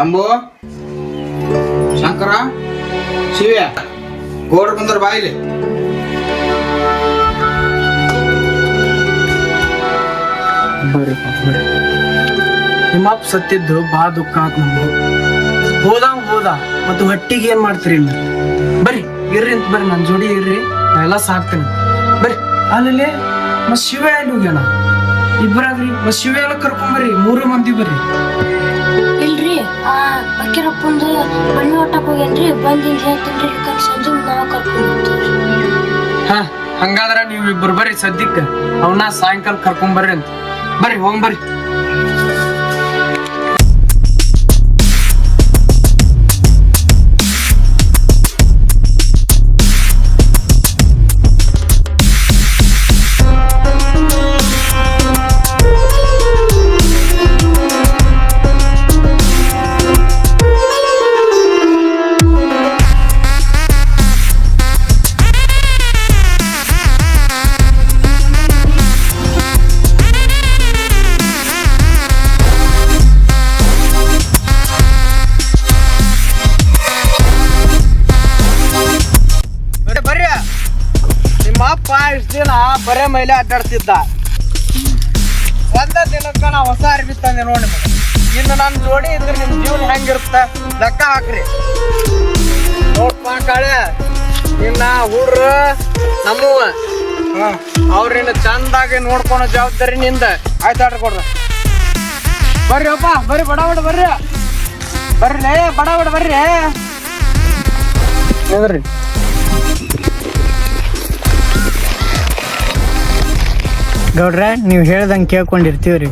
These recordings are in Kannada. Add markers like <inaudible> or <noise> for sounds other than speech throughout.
ಶಂಭು, ಶಂಕರ, ಶಿವ್ಯ. ಗೋರ್ ಬಂದ್ರ ಬಾಯಿಲಿ ಬರ್ರಿ ನಿಮ್ಮಪ್ಪ ಸತ್ತಿದ್ದು ಬಾ ದುಃಖ ಆತ್ ಹೋದ ಹೋದ. ಮತ್ತು ಹೊಟ್ಟಿಗೆ ಏನ್ ಮಾಡ್ತೀರಿ ಬರ್ರಿ, ಇರ್ರಿ ಅಂತ ಬರ್ರಿ. ನನ್ನ ಜೋಡಿ ಇರ್ರಿ. ನಾ ಎಲ್ಲ ಸಾಕ್ತೇನೆ. ಬರ್ರಿ ಅಲ್ಲಿ ಮತ್ ಶಿವ ಎಲ್ಲಿ ಹೋಗ್ಯಾನ? ಇಬ್ಬರಾಗ್ರಿ ಮತ್ ಶಿವ ಎಲ್ಲ ಕರ್ಕೊಂಬರ್ರಿ ಮೂರು ಮಂದಿ ಬರ್ರಿ. ಆ ಅಕ್ಕಿರಪ್ಪಂದು ಮಣ್ಣು ಹೊಟ್ಟಕ್ ಹೋಗ್ಯಾನ್ರಿ ಬಂದಿಂದ ಹೇಳ್ತೀನಿ ಇಲ್ಕಂದ್ ಸಂಜೆ ನಾವ ಕರ್ಕೊಂಡ್ ಹಾ, ಹಂಗಾದ್ರ ನೀವು ಇಬ್ರು ಬರ್ರಿ ಸದ್ಯಕ್ಕೆ. ಅವನ್ನ ಸಾಯಂಕಾಲ ಕರ್ಕೊಂಬರ್ರಿ ಅಂತ. ಬರ್ರಿ ಹೋಗ್ಬರ್ರಿ ಬರ್ರಿ. ಮೈಲೆ ಅಡ್ಡಾಡ್ತಿದ್ದ. ಒಂದ ದಿನಕ್ಕ ನಾ ಹೊಸ ಅರ್ಬಿ ತಂದೆ ನೋಡಿ ಇನ್ನು ನನ್ನ ನೋಡಿ ಇದ್ರ ನಿಮ್ ಜೀವನ ಹೆಂಗಿರುತ್ತ? ಲೆಕ್ಕ ಹಾಕ್ರಿ. ನೋಡ್ಪ ಕಾಳೆ ಇನ್ನ ಹುಡ್ರ ನಮ್ಮವ ಅವ್ರಿನ್ನ ಚಂದಾಗಿ ನೋಡ್ಕೊಳೋ ಜವಾಬ್ದಾರಿ ನಿಂದ. ಆಯ್ತು ಕೊಡ್ರ. ಬರ್ರಿ ಅಪ್ಪ ಬರ್ರಿ ಬಡ ಬಡ ಬರ್ರಿ. ಬರ್ರಿ ಬಡಾವಡ ಬಡ ಬಡ ಬರ್ರಿ ಗೌಡ್ರ, ನೀವು ಹೇಳ್ದಂಗೆ ಕೇಳ್ಕೊಂಡಿರ್ತೀವ್ರಿ.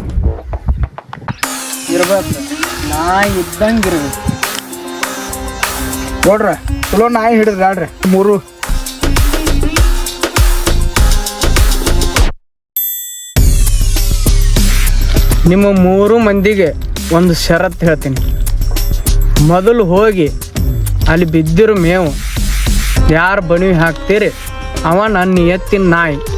ಇರ್ಬೇಕು. ನಾಯಿ ಇದ್ದಂಗೆ ಇರ್ಬೇಕು. ನೋಡ್ರ, ಚಲೋ ನಾಯಿ ಹಿಡಿದ್ರಿ ಆಡ್ರಿ, ಮೂರು. ನಿಮ್ಮ ಮೂರು ಮಂದಿಗೆ ಒಂದು ಷರತ್ತು ಹೇಳ್ತೀನಿ. ಮೊದಲು ಹೋಗಿ ಅಲ್ಲಿ ಬಿದ್ದಿರೋ ಮೇವು ಯಾರು ಬಣಿ ಹಾಕ್ತೀರಿ? ಅವ ನನ್ನ ಎತ್ತಿನ ನಾಯಿ.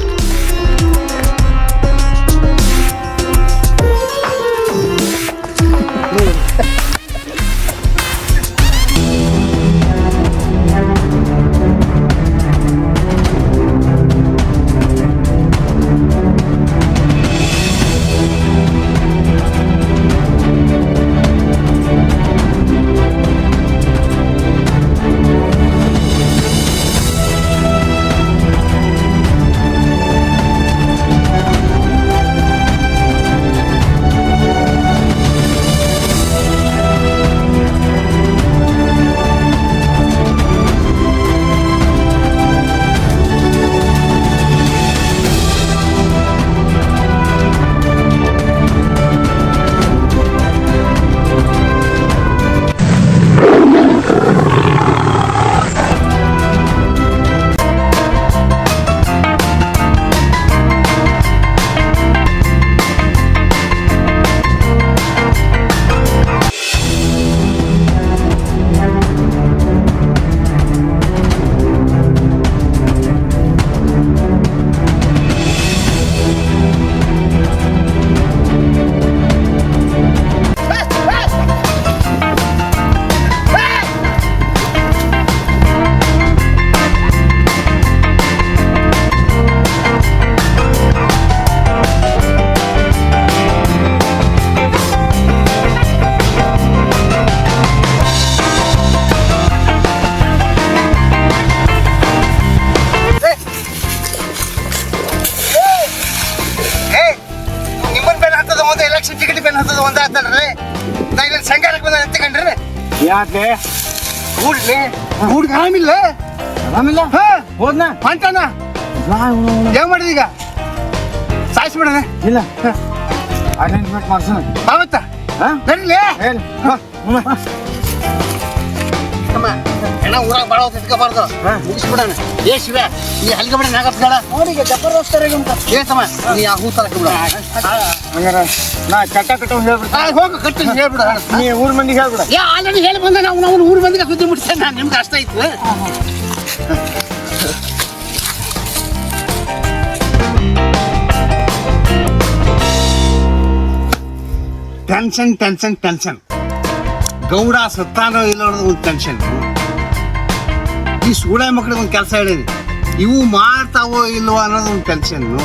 ಯಾಕೆ? ಕೂಡ್ಲಿ? ಹುಡ್ಗ ಆರಾಮಿಲ್ಲ? ಆರಾಮಿಲ್ಲ? ಹಾ. ಹೋದ್ನ? ಹೊಂಟಾನ ಏನ್ ಮಾಡಿದ ಈಗ? ಸಾಯಿಸ್ಬಿಡನೆ ಇಲ್ಲ. ಅರೇಂಜ್ಮೆಂಟ್ ಮಾಡ್ಸೋಣ ಅವತ್ತ ನಡಿಲಿ. ಹೇಳಿ. ಹೆಣ ಊರಾಗ ಭಾಳ ಹೊತ್ತು ಇಟ್ಕೋಬಾರ್ದು ಮುಗಿಸ್ಬಿಡಣ. ಏ ಶಿವ ನೀ ಹಲ್ಗೆ ಬಿಡ ನಾಗಪ್ಪಳ ಅವರಿಗೆ ಜಬರ್ದಸ್ತ್ ಏ ತಮ್ಮ ನೀ ಆ ಹೂ ತಲಕ ಬಿಡ. ಹಂಗಾರ ನಾ ಚಟ ಕಟ್ಟ ಹೇಳ್ಬಿಡ್ತೀನಿ. ಹೋಗು ಕಟ್ಟಿ ಹೇಳ್ಬಿಡ ನೀ ಊರ್ ಮಂದಿಗೆ ಹೇಳ್ಬಿಡ. ಏ ಆಲ್ರೆಡಿ ಹೇಳಿ ಬಂದ ನಾವು ನಾವು ಊರು ಬಂದಿಗೆ ಸುದ್ದಿ ಮುಟ್ತೇನೆ ನಾನು ನಿಮ್ಗೆ ಅಷ್ಟ ಇತ್ತು ಟೆನ್ಷನ್ ಟೆನ್ಷನ್ ಟೆನ್ಷನ್ ಗೌಡ ಸತ್ತಾನೋ ಇಲ್ಲ ಅನ್ನೋದು ಒಂದು ಟೆನ್ಷನ್ ಈ ಸೂಳೆ ಮಕ್ಕಳಿಗೆ ಒಂದು ಕೆಲಸ ಹೇಳಿದೆ ಇವು ಮಾಡ್ತಾವೋ ಇಲ್ವೋ ಅನ್ನೋದು ಒಂದು ಟೆನ್ಷನ್ನು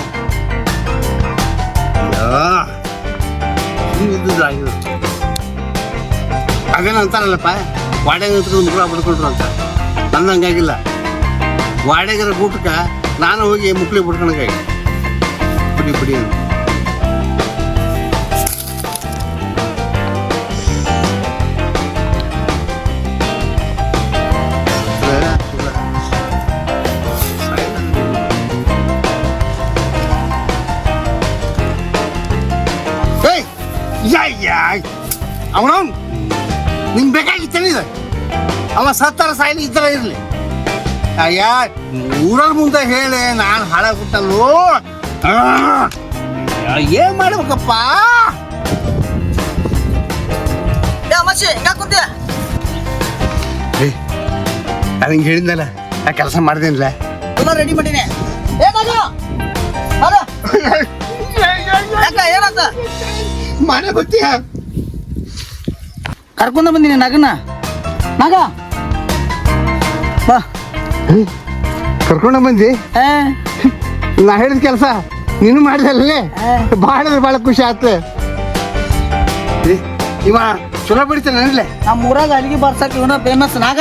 ಅದೇನೋ ಅಂತಾರಲ್ಲಪ್ಪ ವಾಡೆಗೆ ಒಂದು ಕೂಡ ಬಡ್ಕೊಂಡ್ರು ಅಂತ. ನನ್ನ ಹಂಗಾಗಿಲ್ಲ ವಾಡೆಗರ ಊಟಕ್ಕೆ ನಾನು ಹೋಗಿ ಮುಕ್ಳಿ ಬಿಡ್ಕೊಂಡಾಗಿ ಬಿಡಿ ಬಿಡಿ ಅಂತ. ಸತ್ತರ ಸಾಯ್ಲಿ ಈ ಥರ ಇರಲಿ. ಅಯ್ಯ ಊರಲ್ ಮುಂದೆ ಹೇಳಿ ನಾನು ಹಾಳಾಗ್ಬಿಟ್ಟಲ್ಲೋ ಏನು ಮಾಡ್ಬೇಕಪ್ಪ? ನಾನು ಹಿಂಗೆ ಹೇಳಿದ್ನಲ್ಲ ಆ ಕೆಲಸ ಮಾಡ್ದೇನಿಲ್ಲ ಎಲ್ಲ ರೆಡಿ ಮಾಡೀನಿ. ಏನಾತ? ಮನೆ ಗೊತ್ತೀಯ ಕರ್ಕೊಂಡ ಬಂದಿನಿ ನಗನ ನಗ! ಕರ್ಕೊಂಡ ಬಂದಿ ನಾ ಹೇಳಿದ ಕೆಲಸ ನೀನು ಮಾಡಿದಲ್ಲೇ. ಭಾಳ ಭಾಳ ಖುಷಿ ಆಯ್ತು ಇವ ಚಲೋ ಬಿಡ್ತಾನೆ ನಮ್ಮ ಊರಾಗ ಅಲ್ಲಿಗೆ ಬರ್ಸಕ್ ಇವನ ಫೇಮಸ್ ನಾಗ.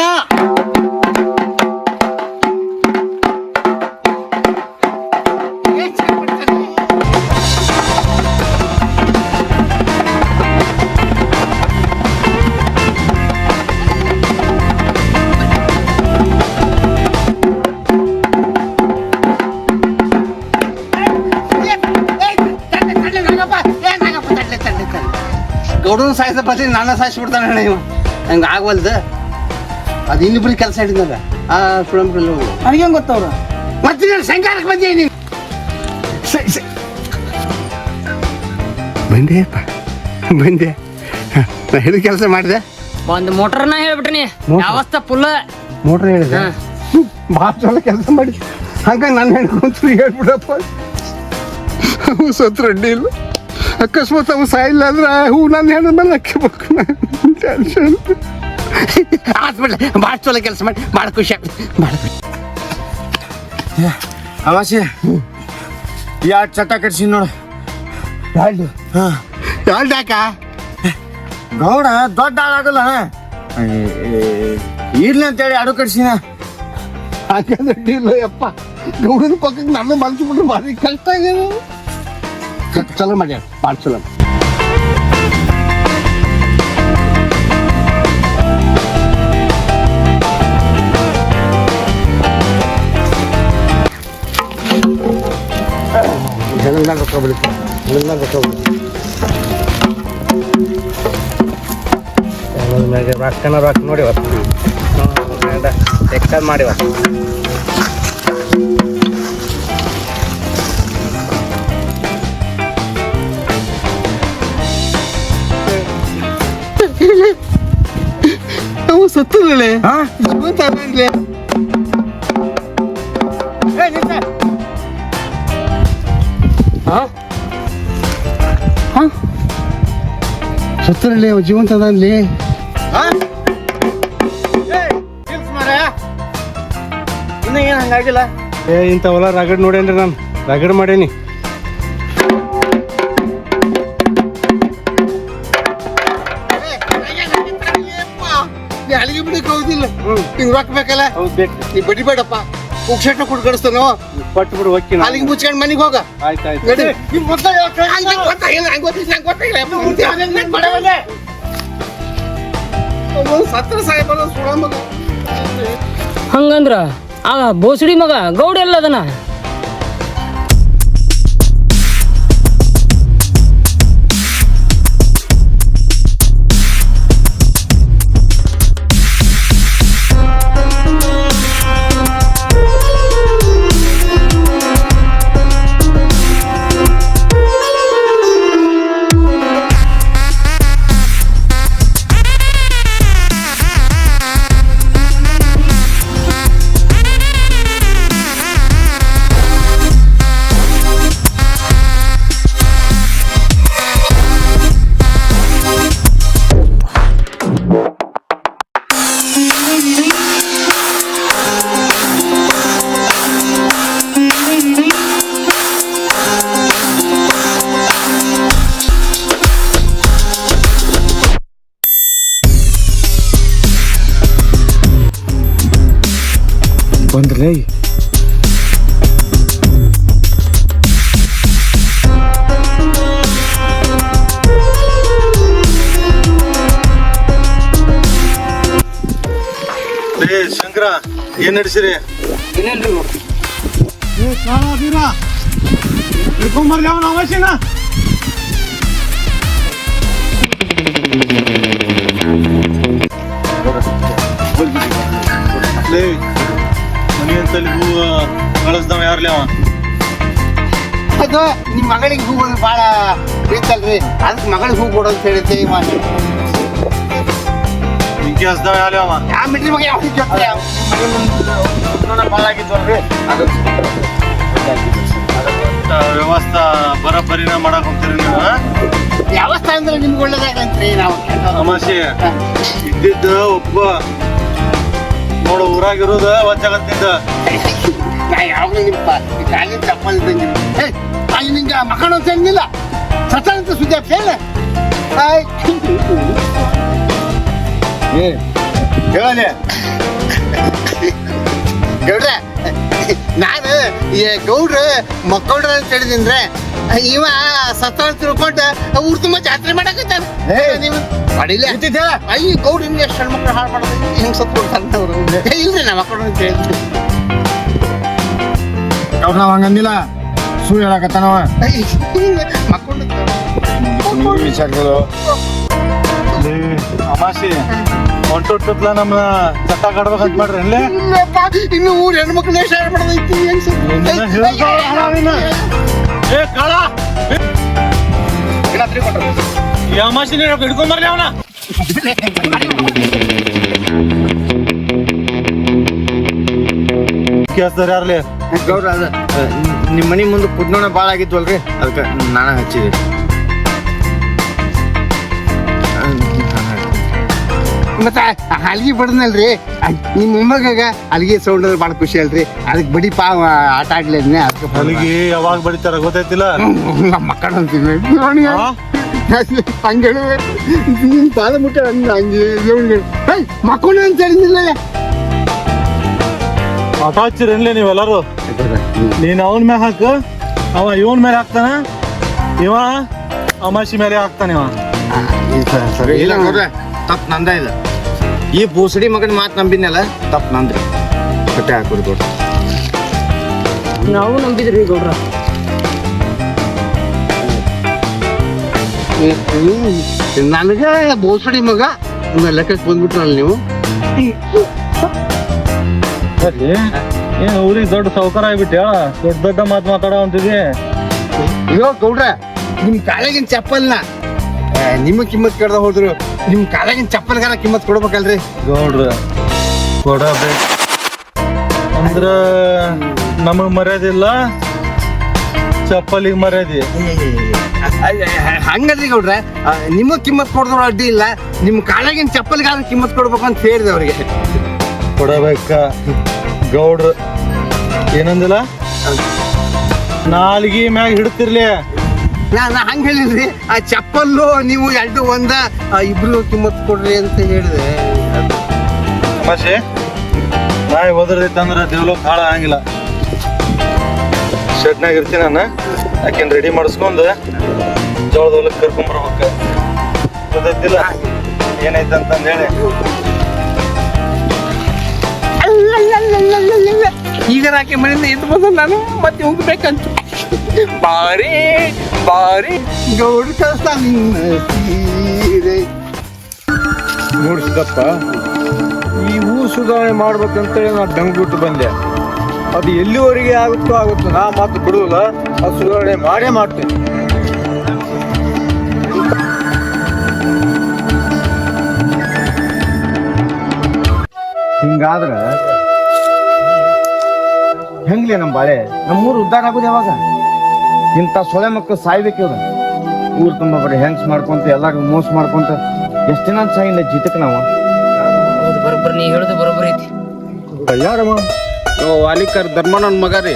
ಸಾಯಿಸ ಬಸ್ಸಿ ನನ್ನ ಸಾಯಿಸ್ಬಿಡ್ತಾನೆ ಅಣ್ಣ ಇವ ಹಂಗೆ ಆಗವಲ್ದು. ಅದು ಇನ್ನಿಬ್ರಿಗೆ ಕೆಲಸ ಹಿಡಿದಾಗ ಆ ಫಿಲಮ್ ಹೋಗಿ. ನನಗೇನ್ ಗೊತ್ತವ್ರು ಮತ್ತೆ ನಾನು ಸಂಗಾರಕ್ಕೆ ಬಂದೆ ನೀನು? ಬಂದೆ ಹ, ನಾ ಹೇಳಿದ ಕೆಲಸ ಮಾಡಿದೆ. ಒಂದು ಮೋಟರ್ನ ಹೇಳ್ಬಿಟ್ರಿ? ಯಾವಸ್ತ ಫುಲ್ ಮೋಟ್ರ್ ಹೇಳಿದೆ. ಭಾಳ ಚಲೋ ಕೆಲಸ ಮಾಡಿ ಹಂಗ ನನ್ನ ಹೆಣ್ಕೊಂತ ಹೇಳ್ಬಿಡಪ್ಪ. ಸತ್ರ ಅಡ್ಡಿ ಇಲ್ಲ. ಅಕಸ್ಮಾತ್ ಅವ್ನು ಸಾಯಿಲ್ಲ ಅಂದ್ರೆ ಹೂ ನನ್ನ ಹೆಣ್ಣು ಮೇಲೆ ಹಾಕಿಬೇಕು ಟೆನ್ಷನ್ ಆತ್ಬಿಡ್ಲೆ ಭಾಳ ಚಲೋ ಕೆಲಸ ಮಾಡಿ ಭಾಳ ಖುಷಿ ಆಗ್ತದೆ. ಭಾಳ ಖುಷಿ. ಅಮಾಸಿ ಯಾರು ಚಟ ಕಟ್ಸಿ ನೋಡು. ಯಾಳ್ದು ಯಾಳ್ದು ಯಾಕ? ಗೌಡ ದೊಡ್ಡ ಆಳಾಗಲ್ಲ ಇರ್ಲಿ ಅಂತೇಳಿ ಅಡು ಕಟ್ಸಿನ. ಹಾಗಾದ್ರೆ ಅಡ್ಡಿ ಇಲ್ಲ ಯಪ್ಪ ಗೌಡನ ಪಕ್ಕಕ್ಕೆ ನನ್ನ ಮನಸ್ಸು ಬಿಟ್ಟು ಭಾರಿ ಕಷ್ಟ ಆಗ್ಯದ ಚಲೋ ಮಾಡ್ಯಾರ ಭಾಳ ಚಲೋ ಜನಗಳ ರೊಕ್ಕ ಬಿಡುತ್ತೆ ಜನಗಳ ರೊಕ್ಕ ಬಿಡುತ್ತೆ ರೊಕ್ಕನ ರೊಕ್ಕ ನೋಡಿ ಎಕ್ಸಲ್ ಮಾಡಿ ಅವು ಸತ್ತಲೇ ಹಾ ಜೀವಂತ ಅದಾನ್ಲೆ. ಸತ್ತರಲ್ಲಿ ಜೀವಂತ ಹಂಗಾಗಿಲ್ಲ? ಏ ಹೊಲ ರಗಡ್ ನೋಡೇನ್ರಿ ನಾನು. ರಗಡ್ ಮಾಡೇನಿ. ಹಿಂಗ್ ರೊಕ್ಕ ಬೇಕಲ್ಲ? ನೀ ಬಡ್ಡಿ ಬೇಡಪ್ಪ. ಉಕ್ಷೇಟ ಕೊಟ್ಟು ಕಳಿಸ್ತಾನೋ? ಕೊಟ್ಟು ಬಿಡು ಹೋಗ್ತೀನಿ ಅಲ್ಲಿಗೆ ಮುಚ್ಕೊಂಡು ಮನೆಗೆ ಹೋಗ. ಆಯ್ತು ಆಯ್ತು. ನಡಿ. ನಿಮ್ ಮೊದ್ಲ ಹೇಳ್ತಾರೆ, ಹಂಗೆ ಗೊತ್ತಾಗಿಲ್ಲ, ಹಂಗೆ ಗೊತ್ತಿಲ್ಲ, ಹಂಗೆ ಗೊತ್ತಾಗಿಲ್ಲ. ಅಪ್ಪ, ಮುಂದೆ ಅದನ್ನ ನೆನ್ಪ್ ಮಾಡವಲ್ಲೆ. ಸತ್ರ ಸಾಯ್ಬಲ್ಲ ಸುಳ ಮಗ. ಹಂಗಂದ್ರ ಆ ಬೋಸಡಿ ಮಗ ಗೌಡ ಎಲ್ಲದನ ಬಂದ್ರೇ ಏ ಶಂಕರ ಏನ್ ನಡೆಸಿರಿ? ಹಿಡ್ಕೊಂಬರ್ಲಿ ಅವನ ಅವಶ್ಯನ ಮನಿ ಅಂತಲ್ಲಿ ಹೂವ ಕಳಿಸ್ದವ ಯಾರ್ಲಿ ಅವ? ಅದು ನಿಮ್ಮ ಮಗಳಿಗೆ ಹೂ ಭಾಳ ಪ್ರೀತಲ್ರಿ ಅದಕ್ಕೆ ಮಗಳಿಗೆ ಹೂ ಕೊಡೋದು ಅಂತ ಹೇಳಿದ್ದೆ ಇವ. ಹಸ್ದವ ಯಾರ್ಲಿ ಅವ. ಯಾವ ಮಿಟ್ರಿ ಮಗ ಯಾವ ಭಾಳ ಆಗಿದ್ವಲ್ರಿ ಅದು. ವ್ಯವಸ್ಥೆ ಬರಬರಿನ ಮಾಡಕ್ ಹೋಗ್ತೀರಿ ನೀವು? ವ್ಯವಸ್ಥೆ ಅಂದ್ರೆ ನಿಮ್ಗೆ ಒಳ್ಳೇದಾಗಂತ್ರಿ ನಾವು ಸಮಸ್ಯೆ ಇದ್ದಿದ್ದು ಒಬ್ಬ ನೋಡು ಊರಾಗಿರೋದ ನಾ ಯಾವಾಗಲೂ ನಿಮ್ಮ ಕಾಲಿನ ಚಪ್ಪಲ್ ಇದ್ದಂಗೆ ತಾಯಿ ನಿಂಗೆ ಮಕ್ಕಳು ಅಂತ ಹೇಳಿಲ್ಲ ಸತ್ತ ಅಂತ ಸುದ್ದಿ ಆಗ್ತೇನ ಹೇಳಲಿ ಗೌಡ್ರೆ ನಾನು ಗೌಡ್ರ ಮಕ್ಕಳ್ರ ಅಂತ ಹೇಳಿದ್ರೆ ಇವ ಸತ್ತ ತಿಳ್ಕೊಂಡು ಊರ್ ತುಂಬ ಜಾತ್ರೆ ಮಾಡಕತ್ತಾನೆ. ನೀವು ಮಾಡಿಲ್ಲ ಅಯ್ಯ ಗೌಡ್ರ ಹಿಂಗೆ ಎಷ್ಟು ಹೆಣ್ಮಕ್ಳು ಹಾಳು ಮಾಡೋದು ಹಿಂಗೆ ಸತ್ತು ಅಂತ ಅವರು ಇಲ್ರಿ ನಾ ಮಕ್ಕಳು ಅಂತ ಹೇಳಿದ್ರು ಗೌಡ್ರ ನಾವು ಹಂಗಂದಿಲ್ಲ. ಸೂ ಹೇಳಕತ್ತಾನವ ಮಕ್ಕಳು ವಿಚಾರಗಳು. ಅಮಾಸಿ. ನಮ್ಮ ಚಟ್ಟ ಕಡ್ಬೇಕಂತ ಮಾಡ್ರಿ ಅಲ್ಲೇ? ಇಲ್ಲಪ್ಪ ಇನ್ನು ಊರ್ ಮಾಡೋದೈತಿ. ಏ ಕಾಳ! ಹಿಡ್ಕೊಂಬರ್ಲಿ ಅವನ. ಯಾರ್ಲಿ? ಗೌಡ್ರ ನಿಮ್ಮ ಮನೆ ಮುಂದೆ ಕುದ್ನೋಣ ಭಾಳ ಆಗಿದ್ವಲ್ರಿ ಅದಕ್ಕೆ ನಾನು ಹಚ್ಚಿದೆ. ಮತ್ತ ಅಲ್ಗಿ ಬಡದ್ನಲ್ರಿ. ನಿಮ್ ಮೊಮ್ಮಗ ಅಲ್ಗಿ ಸೌಂಡ್ ಭಾಳ ಖುಷಿ ಅಲ್ರಿ. ಅದಕ್ಕೆ ಬಡಿ ಪಾ ಆಟ ಆಡ್ಲೇನೆ ಅದಕ್ಕೆ ಹಲಗಿ ಯಾವಾಗ ಬಡಿತಾರ ಗೊತ್ತೈತಿಲ್ಲ ನಮ್ಮ ಮಕ್ಕಳು ಅಂತೀನಿ ನೋಡಿ. ಆ? ಹಂಗೆ ನಿನ್ ಪಾದ ಮುಟ್ಟ ಹಂಗೆ ಮಕ್ಕಳು ಅಂತ ಹೇಳಿದಿಲ್ಲ ಆಟ ಹಚ್ಚಿರೇನ್ಲಿ ನೀವೆಲ್ಲರೂ? ನೀನ್ ಅವನ್ ಮೇಲೆ ಹಾಕು. ಅವ ಇವನ್ ಮೇಲೆ ಹಾಕ್ತಾನ. ಇವ ಅಮಾಸಿ ಮೇಲೆ ಹಾಕ್ತಾನೆ ಇವ. ಸರಿ ಇಲ್ಲ. ನೋಡ್ರೆ ತಪ್ಪು ನಂದ ಇಲ್ಲ ಈ ಬೂಸಡಿ ಮಗನ ಮಾತು ನಂಬಿದ್ನಲ್ಲ ತಪ್ಪು ನಂದ್ರಿ. ಕಟ್ಟೆ ಹಾಕೋದು ನಾವು ನಂಬಿದ್ರಿ ಗೌಡ್ರ. ನನಗೆ ಬೋಸಡಿ ಮಗ ಒಂದು ಲೆಕ್ಕಕ್ಕೆ ಬಂದ್ಬಿಟ್ರಲ್ಲ ನೀವು. ಸರಿ. ಏನ್ ಊರಿಗೆ ದೊಡ್ಡ ಸೌಕರ್ಯ ಆಗ್ಬಿಟ್ಟು ಹೇಳ ದೊಡ್ಡ ದೊಡ್ಡ ಮಾತು ಮಾತಾಡೋ ಅಂತಿದ್ವಿ ಅಯ್ಯೋ ಗೌಡ್ರ ನಿಮ್ ಕಾಲಾಗಿನ ಚಪ್ಪಲ್ನ. ಏ, ನಿಮ್ಮ ಕಿಮ್ಮತ್ ಕಡ್ದ ಹೋದ್ರು. ನಿಮ್ ಕಾಲಾಗಿನ ಚಪ್ಪಲ್ಗಾರ ಕಿಮ್ಮತ್ ಕೊಡ್ಬೇಕಲ್ರಿ? ಗೌಡ್ರ ಕೊಡಬೇಕು. ಅಂದ್ರ ನಮಗ್ ಮರ್ಯಾದೆ ಇಲ್ಲ ಚಪ್ಪಲಿಗೆ ಮರ್ಯಾದೆ. ಹಂಗಲ್ರಿ ಗೌಡ್ರ ನಿಮ್ಮ ಕಿಮ್ಮತ್ ಕೊಡ್ದ್ರು ಅಡ್ಡಿ ಇಲ್ಲ. ನಿಮ್ ಕಾಲಾಗಿನ ಚಪ್ಪಲ್ಗಾರ ಕಿಮ್ಮತ್ ಕೊಡ್ಬೇಕು ಅಂತ ಹೇಳಿದೆ ಅವ್ರಿಗೆ. ಕೊಡಬೇಕ. ಗೌಡ್ರ ಏನಂದಿಲ್ಲ? ನಾಲ್ಗಿ ಮ್ಯಾಗ ಹಿಡ್ತಿರ್ಲಿ. ನಾ ಹಂಗೆ ಹಂಗ ಹೇಳಿದ್ರಿ. ಆ ಚಪ್ಪಲ್ಲು ನೀವು ಎರಡು ಒಂದ ಆ, ಇಬ್ರು ಕಿಮ್ಮತ್ ಕೊಡ್ರಿ ಅಂತ ಹೇಳಿದೆ. ತಮಾಷೆ ನಾಯಿ ಒದರ್ದೈತಂದ್ರ ದೇವ್ಲೋಕ್ ಹಾಳ ಆಗಂಗಿಲ್ಲ. ಶೆಡ್ನಾಗ ಇರ್ತೀನಿ ನಾನು. ಆಕಿನ ರೆಡಿ ಮಾಡಿಸ್ಕೊಂಡು ಜೋಳದ ಹೊಲಕ್ಕೆ ಕರ್ಕೊಂಬರ್ಬೇಕು ಗೊತ್ತೈತಿಲ್ಲ ಏನೈತಂತಂದು ಹೇಳಿ ಈಗ ಆಕೆ ಮನೆಯಿಂದ ಎದ್ದು ಬಂದ ನಾನು ಮತ್ತೆ ಹೋಗ್ಬೇಕಂತ. ಬಾರಿ ಬಾರಿ. ಗೌಡ ನಿನ್ನ ಸೀರೆ. ನೋಡಿಸಿದಪ್ಪ ಈ ಹೂ ಸುಧಾರಣೆ ಮಾಡ್ಬೇಕಂತೇಳಿ ನಾ ಡಂಗ್ಬಿಟ್ಟು ಬಂದೆ. ಅದು ಎಲ್ಲಿವರೆಗೆ ಆಗುತ್ತೋ ಆಗುತ್ತೋ ನಾ ಮಾತು ಬಿಡುವುದಿಲ್ಲ. ಅದು ಸುಧಾರಣೆ ಮಾಡೇ ಮಾಡ್ತೀನಿ. ಹಿಂಗಾದ್ರೆ ಹೆಂಗ್ಲಿ ನಮ್ಮ ಬಾಳೆ? ನಮ್ಮೂರು ಉದ್ಧಾರ ಆಗೋದು ಯಾವಾಗ? ಇಂಥ ಸೊಳೆ ಮಕ್ಕಳು ಸಾಯ್ಬೇಕು ಇವ್ರು. ಊರು ತುಂಬ ಬರೀ ಹೆಂಗ್ಸ್ ಮಾಡ್ಕೊಂತ ಎಲ್ಲಾರು ಮೋಸ ಮಾಡ್ಕೊಂತ ಎಷ್ಟು ದಿನ ಸಾಯಿಲ್ಲ ಜೀತಕ್ಕೆ ನಾವು? ಬರೋಬ್ಬರಿ ನೀ ಹೇಳುದು ಬರೋಬ್ಬರಿ ಐತಿ. ಯಾರಮ್ಮ? ವಾಲಿಕರ್ ಧರ್ಮಣ್ಣನ ಮಗ ರೀ.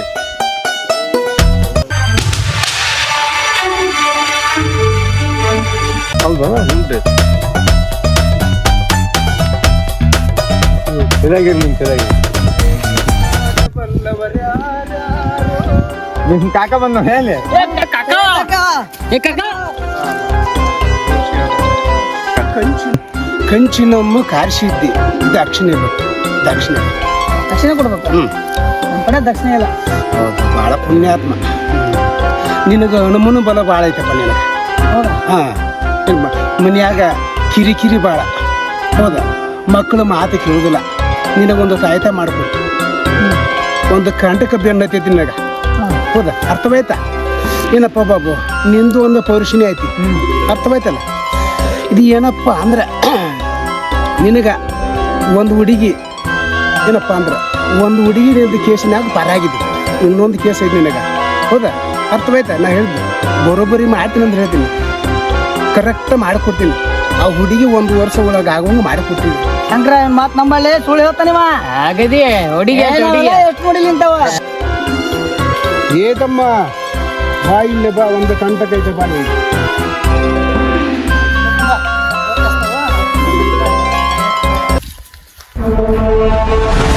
ಹೌದಾ? ಹ್ಞೂ ಚೆನ್ನಾಗಿರ್ಲಿ ಚೆನ್ನಾಗಿ ನಿಮ್ ಕಾಕ ಬಂದ ಹೇಳಿ. ಕಂಚಿ ಕಂಚಿನಮ್ಮ ಕಾರ್ಸಿದ್ದಿ ದಕ್ಷಿಣ ಬಿಟ್ಟು. ದಕ್ಷಿಣ. ದಕ್ಷಿಣ ಕೊಡ್ಬೇಕು? ನಮ್ಮ ಕಡೆ ದಕ್ಷಿಣ ಇಲ್ಲ. ಹೌದು ಭಾಳ ಪುಣ್ಯಾತ್ಮ. ನಿನಗೆ ಹನುಮನು ಬಲ ಭಾಳ ಐತಪ್ಪ ನಿನಗೆ. ಹೌದಾ? ಹಾಂ. ಮನ್ಯಾಗ ಕಿರಿಕಿರಿ ಭಾಳ ಹೌದಾ? ಮಕ್ಕಳು ಮಾತು ಕೇಳೋದಿಲ್ಲ. ನಿನಗೊಂದು ಸಹಾಯತ ಮಾಡಿಕೊಟ್ಟು ಒಂದು ಕಂಟಕ ಬೆನ್ನತೈತಿ ನಿನಗೆ. ಹೌದಾ ಅರ್ಥವಾಯ್ತಾ? ಏನಪ್ಪ ಬಾಬು ನಿಂದು ಒಂದು ಪೌರುಷಿನಿ ಐತಿ ಅರ್ಥವಾಯ್ತಲ್ಲ? ಇದು ಏನಪ್ಪ ಅಂದ್ರೆ <clears throat> ನಿನಗ ಒಂದು ಹುಡುಗಿ ಏನಪ್ಪ ಅಂದ್ರೆ ಒಂದು ಹುಡುಗಿ ನಿಂದು ಕೇಸಿನಾಗ ಪರಾಗಿದೆ ಇನ್ನೊಂದು ಕೇಸ್ ಐತಿ ನಿನಗೆ. ಹೌದಾ? ಅರ್ಥವಾಯ್ತಾ? ನಾ ಹೇಳಿದ್ದೆ ಬರೋಬ್ಬರಿ ಮಾಡ್ತೀನಿ ಅಂದ್ರೆ ಹೇಳ್ತೀನಿ. ಕರೆಕ್ಟ್ ಮಾಡಿಕೊಡ್ತೀನಿ. ಆ ಹುಡುಗಿ ಒಂದು ವರ್ಷ ಒಳಗೆ ಆಗೋಂಗೆ ಮಾಡಿಕೊಡ್ತೀನಿ. ಅಂದ್ರೆ ಮಾತು ನಮ್ಮಲ್ಲೇ ಸುಳ್ಳು ಹೇಳ್ತಾನಿವ ಆಗದಿ ಹುಡುಗಿ ಎಷ್ಟು ಹುಡುಗಿ ನಿಂತವ? ಏತಮ್ಮ ಬಾ ಇಲ್ಲೇ ಬಾ ಒಂದು ಕಂಟಕೈತೆ ಬಾ ನೀನು ಹಿರಿಯ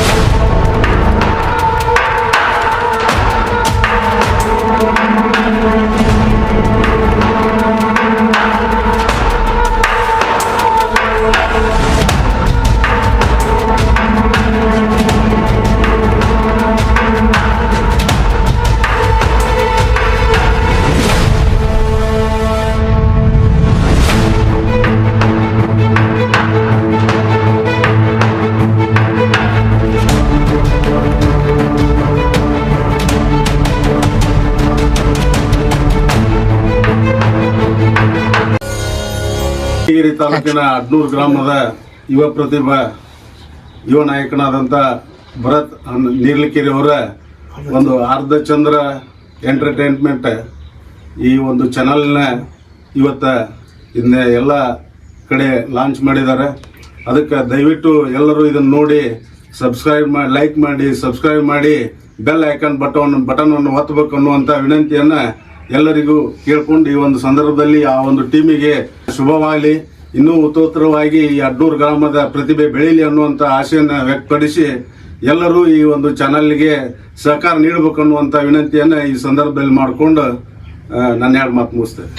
ತಾಲೂಕಿನ ಅಡ್ನೂರು ಗ್ರಾಮದ ಯುವ ಪ್ರತಿಭಾ, ಯುವ ನಾಯಕನಾದಂಥ ಭರತ್ ನೀರ್ಲಿಕೇರಿ ಅವರ ಒಂದು ಅರ್ಧ ಚಂದ್ರ ಎಂಟರ್ಟೈನ್ಮೆಂಟ್ ಈ ಒಂದು ಚಾನಲ್ನ ಇವತ್ತು ಹಿಂದೆ ಎಲ್ಲ ಕಡೆ ಲಾಂಚ್ ಮಾಡಿದ್ದಾರೆ. ಅದಕ್ಕೆ ದಯವಿಟ್ಟು ಎಲ್ಲರೂ ಇದನ್ನು ನೋಡಿ ಸಬ್ಸ್ಕ್ರೈಬ್ ಮಾಡಿ ಲೈಕ್ ಮಾಡಿ ಸಬ್ಸ್ಕ್ರೈಬ್ ಮಾಡಿ ಬೆಲ್ ಐಕಾನ್ ಬಟನ್ ಬಟನನ್ನು ಒತ್ತಬೇಕು ಅನ್ನುವಂಥ ವಿನಂತಿಯನ್ನು ಎಲ್ಲರಿಗೂ ಕೇಳ್ಕೊಂಡು ಈ ಒಂದು ಸಂದರ್ಭದಲ್ಲಿ ಆ ಒಂದು ಟೀಮಿಗೆ ಶುಭವಾಗಲಿ. ಇನ್ನೂ ಉತ್ತೋತ್ತರವಾಗಿ ಈ ಅಡ್ನೂರು ಗ್ರಾಮದ ಪ್ರತಿಭೆ ಬೆಳೀಲಿ ಅನ್ನುವಂಥ ಆಶೆಯನ್ನು ವ್ಯಕ್ತಪಡಿಸಿ ಎಲ್ಲರೂ ಈ ಒಂದು ಚಾನಲ್ಗೆ ಸಹಕಾರ ನೀಡಬೇಕು ಅನ್ನುವಂಥ ವಿನಂತಿಯನ್ನು ಈ ಸಂದರ್ಭದಲ್ಲಿ ಮಾಡಿಕೊಂಡು ನನ್ನ ಎರಡು ಮಾತು ಮುಗಿಸ್ತೇನೆ.